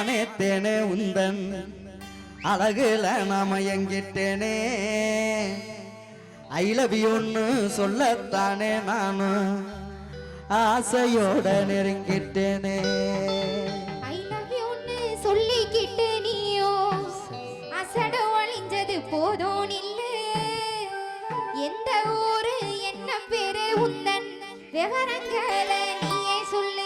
மானேத்தேனே உந்தன். அழகுல நாம எங்கிட்டேனே. ஐ லவ் யூன்னு சொல்லத்தானே நானும் ஆசையோட நெருங்கிட்டேனே. ஐ லவ் யூன்னு சொல்லிக்கிட்டு நீயோ. அசட ஒளிஞ்சது போதும் இல்ல. எந்த ஊரு என்ன பேரு உந்தன். விவரங்களை நீயே சொல்லு.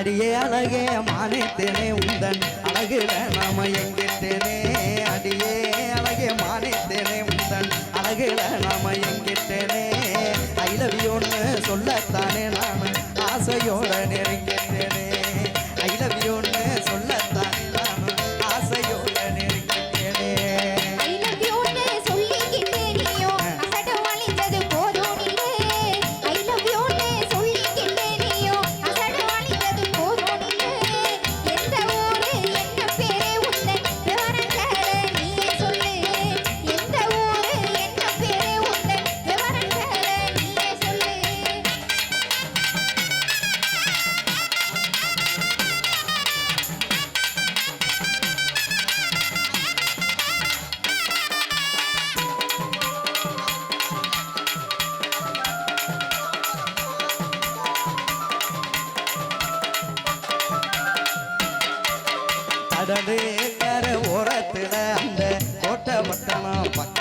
அடியே அழகே மானித்தேனே உந்தன் அழகுல நாம எங்கிட்டேனே அடியே அழகே மானித்தேனே உந்தன் அழகுல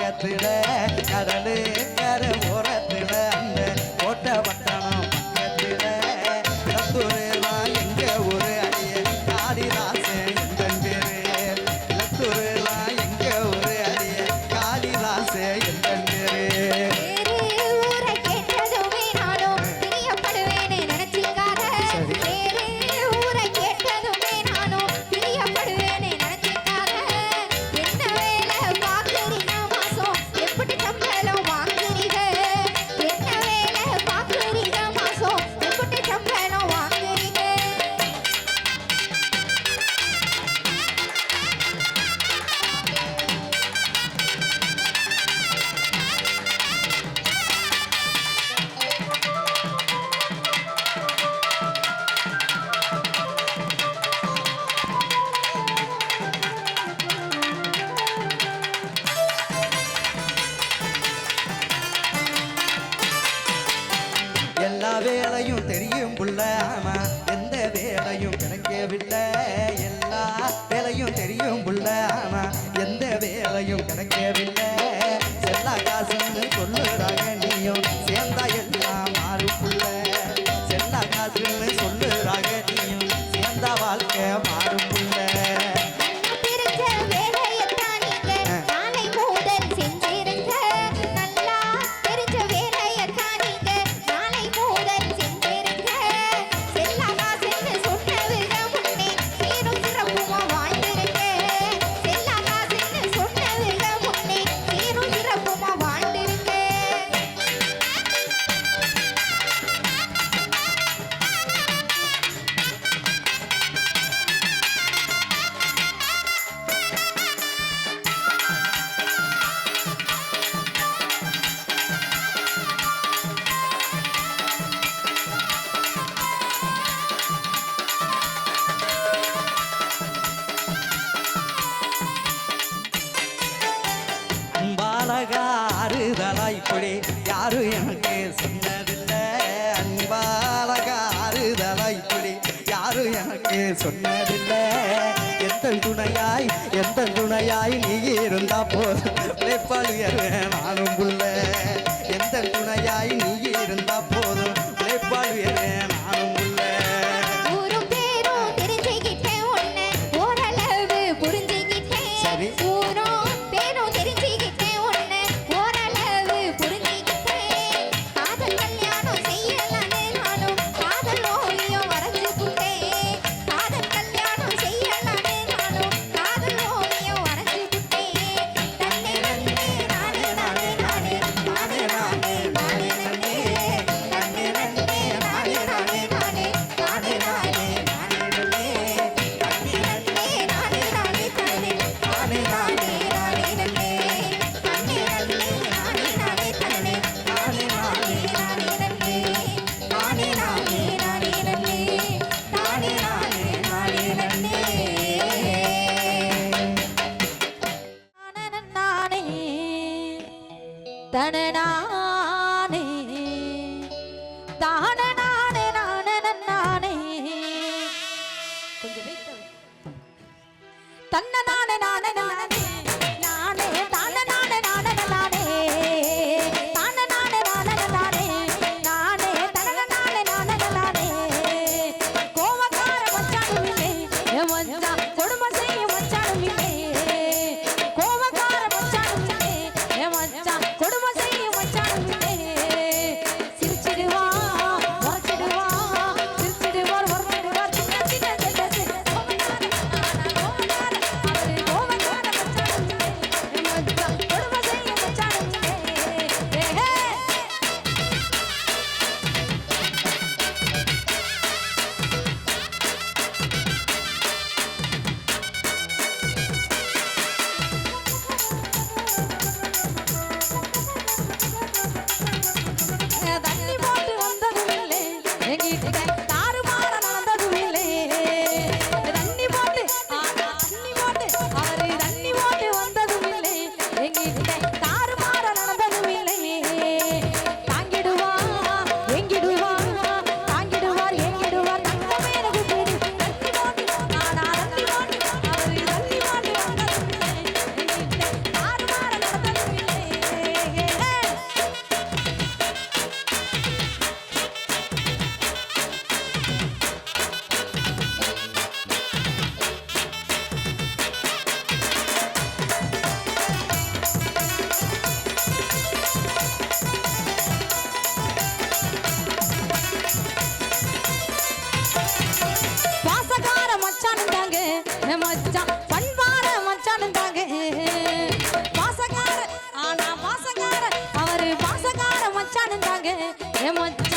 பட்டணம் கடலு. வேலையும் தெரியும் புள்ள. எந்த வேலையும் கிடைக்கவில்லை. எல்லா வேலையும் தெரியும் புள்ள. எந்த வேலையும் கிடைக்கவில்லை. செல்லா காசுன்னு சொல்லுறாங்க நீயும். சேர்ந்தா எல்லாம் மாறும் புள்ள. செல்லா காசுன்னு சொல்லுறாங்க நீ அன்பாலகா ஆறுதலா இப்படி யாரும் எனக்கு சொன்னதில்லை அன்பாலகா ஆறுதலா இப்படி யாரும் எனக்கு சொன்னதில்லை. எந்த துணையாய் எந்த துணையாய் நீ இருந்தா போதும். உழைப்பால் நானும் புள்ள எந்த துணையாய் দাহানে সঙ্গে হেমন্ত